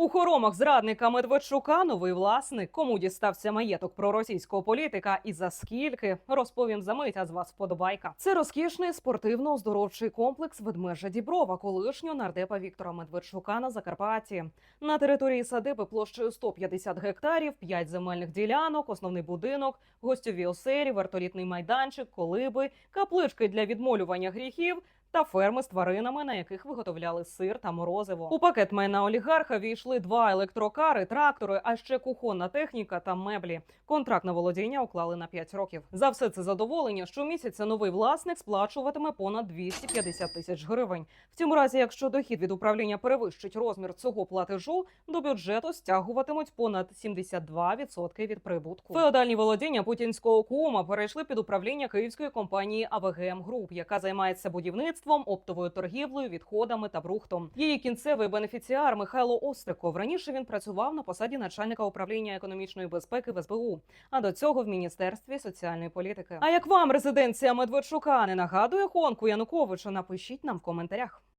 У хоромах зрадника Медведчука новий власник. Кому дістався маєток проросійського політика і за скільки розповім за мить, а з вас вподобайка. Це розкішний спортивно-оздоровчий комплекс ведмежа Діброва, колишнього нардепа Віктора Медведчука на Закарпатті. На території садиби площею 150 гектарів, 5 земельних ділянок, основний будинок, гостьові оселі, вертолітний майданчик, колиби, каплички для відмолювання гріхів та ферми з тваринами, на яких виготовляли сир та морозиво. У пакет майна олігарха війшли два електрокари, трактори, а ще кухонна техніка та меблі. Контракт на володіння уклали на 5 років. За все це задоволення щомісяця новий власник сплачуватиме понад 250 тисяч гривень. В цьому разі, якщо дохід від управління перевищить розмір цього платежу, до бюджету стягуватимуть понад 72% від прибутку. Феодальні володіння путінського кума перейшли під управління київської компанії АВГМ Груп, яка займається будівництвом, оптовою торгівлею, відходами та брухтом. Її кінцевий бенефіціар Михайло Остриков. Раніше він працював на посаді начальника управління економічної безпеки в СБУ, а до цього в міністерстві соціальної політики. А як вам резиденція Медведчука не нагадує хонку Януковича? Напишіть нам в коментарях.